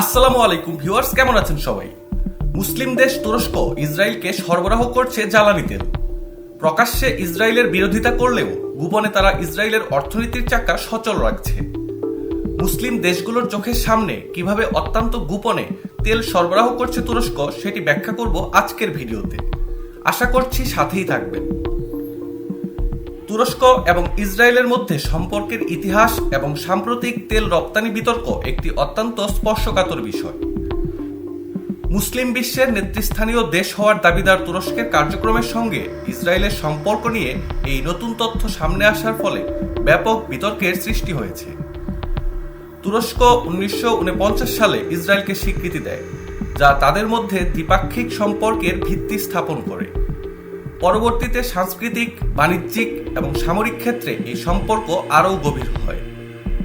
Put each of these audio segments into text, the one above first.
আসসালামু আলাইকুম ভিউয়ার্স, কেমন আছেন সবাই? মুসলিম দেশ তুরস্ক ইসরায়েলকে সরবরাহ করছে জ্বালানি তেল। প্রকাশ্যে ইসরায়েলের বিরোধিতা করলেও গোপনে তারা ইসরায়েলের অর্থনীতির চাকা সচল রাখছে। মুসলিম দেশগুলোর চোখের সামনে কীভাবে অত্যন্ত গোপনে তেল সরবরাহ করছে তুরস্ক, সেটি ব্যাখ্যা করব আজকের ভিডিওতে। আশা করছি সাথেই থাকবেন। তুরস্ক এবং ইসরায়েলের মধ্যে সম্পর্কের ইতিহাস এবং সাম্প্রতিক তেল রপ্তানি বিতর্ক একটি অত্যন্ত স্পর্শকাতর বিষয়। মুসলিম বিশ্বের নেতৃস্থানীয় দেশ হওয়ার দাবিদার তুরস্কের কার্যক্রমের সঙ্গে ইসরায়েলের সম্পর্ক নিয়ে এই নতুন তথ্য সামনে আসার ফলে ব্যাপক বিতর্কের সৃষ্টি হয়েছে। তুরস্ক উনিশশো উনপঞ্চাশ সালে ইসরায়েলকে স্বীকৃতি দেয়, যা তাদের মধ্যে দ্বিপাক্ষিক সম্পর্কের ভিত্তি স্থাপন করে। পরবর্তীতে সাংস্কৃতিক, বাণিজ্যিক এবং সামরিক ক্ষেত্রে এই সম্পর্ক আরও গভীর হয়।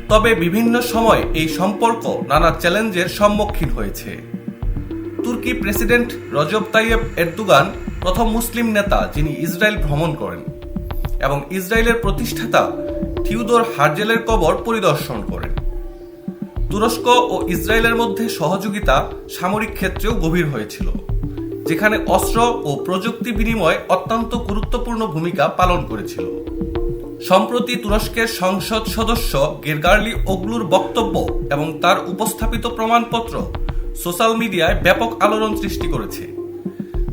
তবে বিভিন্ন সময় এই সম্পর্ক নানা চ্যালেঞ্জের সম্মুখীন হয়েছে। তুর্কি প্রেসিডেন্ট রজব তাইয়েব এরদুগান প্রথম মুসলিম নেতা যিনি ইসরায়েল ভ্রমণ করেন এবং ইসরায়েলের প্রতিষ্ঠাতা থিউদোর হার্জেলের কবর পরিদর্শন করেন। তুরস্ক ও ইসরায়েলের মধ্যে সহযোগিতা সামরিক ক্ষেত্রেও গভীর হয়েছিল। যেখানে অস্ত্র ও প্রযুক্তি বিনিময় অত্যন্ত গুরুত্বপূর্ণ ভূমিকা পালন করেছিল। সম্প্রতি তুরস্কের সংসদ সদস্য গেরগার্লি ওগলুর বক্তব্য এবং তার উপস্থাপিত প্রমাণপত্র সোশ্যাল মিডিয়ায় ব্যাপক আলোড়ন সৃষ্টি করেছে।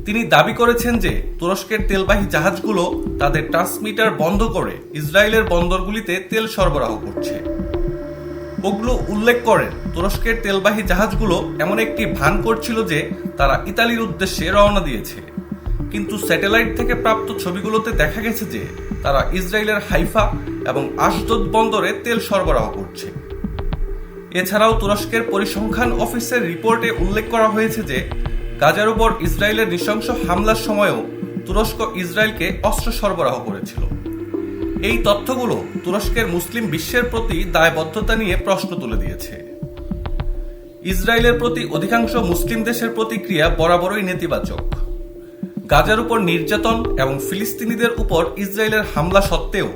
তিনি দাবি করেছেন যে, তুরস্কের তেলবাহী জাহাজগুলো তাদের ট্রান্সমিটার বন্ধ করে ইসরায়েলের বন্দরগুলিতে তেল সরবরাহ করছে। ওগুলো উল্লেখ করেন। তুরস্কের তেলবাহী জাহাজগুলো এমন একটি ভান করছিল যে তারা ইতালির উদ্দেশ্যে রওনা দিয়েছে। কিন্তু স্যাটেলাইট থেকে প্রাপ্ত ছবিগুলোতে দেখা গেছে যে তারা ইসরায়েলের হাইফা এবং আশদোদ বন্দরে তেল সরবরাহ করছে। এছাড়াও তুরস্কের পরিসংখ্যান অফিসের রিপোর্টে উল্লেখ করা হয়েছে যে গাজার উপর ইসরায়েলের নৃশংস হামলার সময়ও তুরস্ক ইসরায়েলকে অস্ত্র সরবরাহ করেছিল। এই তথ্যগুলো তুরস্কের মুসলিম বিশ্বের প্রতি দায়বদ্ধতা নিয়ে প্রশ্ন তুলে দিয়েছে। ইসরায়েলের প্রতি অধিকাংশ মুসলিম দেশের প্রতিক্রিয়া বরাবরই নেতিবাচক। গাজার উপর নির্যাতন এবং ফিলিস্তিনিদের উপর ইসরায়েলের হামলা সত্ত্বেও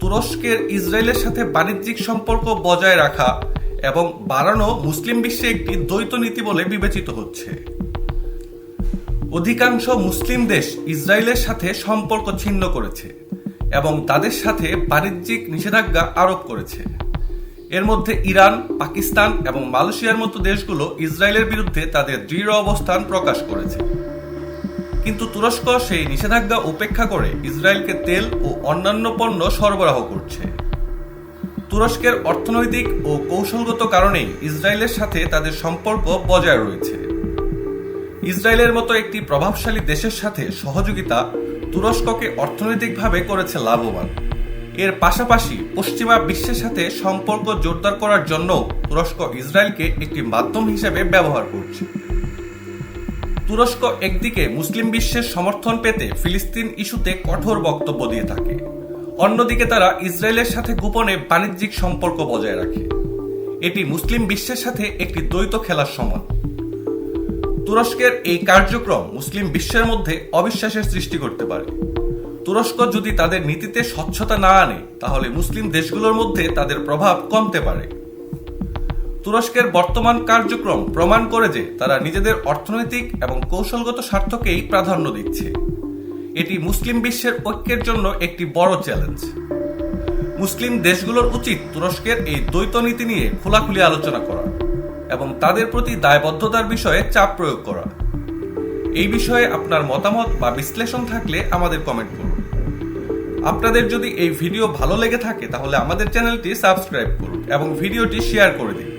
তুরস্কের ইসরায়েলের সাথে বাণিজ্যিক সম্পর্ক বজায় রাখা এবং বাড়ানো মুসলিম বিশ্বে একটি দ্বৈত নীতি বলে বিবেচিত হচ্ছে। অধিকাংশ মুসলিম দেশ ইসরায়েলের সাথে সম্পর্ক ছিন্ন করেছে। এবং তাদের সাথে বাণিজ্যিক নিষেধাজ্ঞা আরোপ করেছে। এর মধ্যে ইরান, পাকিস্তান এবং মালয়েশিয়ার মতো দেশগুলো ইসরায়েলের বিরুদ্ধে তাদের দৃঢ় অবস্থান প্রকাশ করেছে। কিন্তু তুরস্ক সেই নিষেধাজ্ঞা উপেক্ষা করে ইসরায়েলকে তেল ও অন্যান্য পণ্য সরবরাহ করছে। তুরস্কের অর্থনৈতিক ও কৌশলগত কারণেই ইসরায়েলের সাথে তাদের সম্পর্ক বজায় রয়েছে। ইসরায়েলের মতো একটি প্রভাবশালী দেশের সাথে সহযোগিতা তুরস্ককে অর্থনৈতিকভাবে করেছে লাভবান। এর পাশাপাশি পশ্চিমা বিশ্বের সাথে সম্পর্ক জোরদার করার জন্য তুরস্ক ইসরায়েলকে একটি মাধ্যম হিসেবে ব্যবহার করছে। তুরস্ক একদিকে মুসলিম বিশ্বের সমর্থন পেতে ফিলিস্তিন ইস্যুতে কঠোর বক্তব্য দিয়ে থাকে। অন্যদিকে তারা ইসরায়েলের সাথে গোপনে বাণিজ্যিক সম্পর্ক বজায় রাখে। এটি মুসলিম বিশ্বের সাথে একটি দ্বৈত খেলার সমান। তুরস্কের এই কার্যক্রম মুসলিম বিশ্বের মধ্যে অবিশ্বাসের সৃষ্টি করতে পারে। তুরস্ক যদি তাদের নীতিতে স্বচ্ছতা না আনে, তাহলে মুসলিম দেশগুলোর মধ্যে তাদের প্রভাব কমতে পারে। তুরস্কের বর্তমান কার্যক্রম প্রমাণ করে যে তারা নিজেদের অর্থনৈতিক এবং কৌশলগত স্বার্থকেই প্রাধান্য দিচ্ছে। এটি মুসলিম বিশ্বের ঐক্যের জন্য একটি বড় চ্যালেঞ্জ। মুসলিম দেশগুলোর উচিত তুরস্কের এই দ্বৈত নীতি নিয়ে খোলাখুলি আলোচনা করা। এবং তাদের প্রতি দায়বদ্ধতার বিষয়ে চাপ প্রয়োগ করা। এই বিষয়ে আপনার মতামত বা বিশ্লেষণ থাকলে আমাদের কমেন্ট করুন। আপনাদের যদি এই ভিডিও ভালো লেগে থাকে, তাহলে আমাদের চ্যানেলটি সাবস্ক্রাইব করুন এবং ভিডিওটি শেয়ার করে দিন।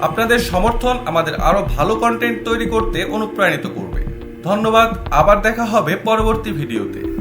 আপনাদের সমর্থন আমাদের আরও ভালো কন্টেন্ট তৈরি করতে অনুপ্রাণিত করবে। ধন্যবাদ, আবার দেখা হবে পরবর্তী ভিডিওতে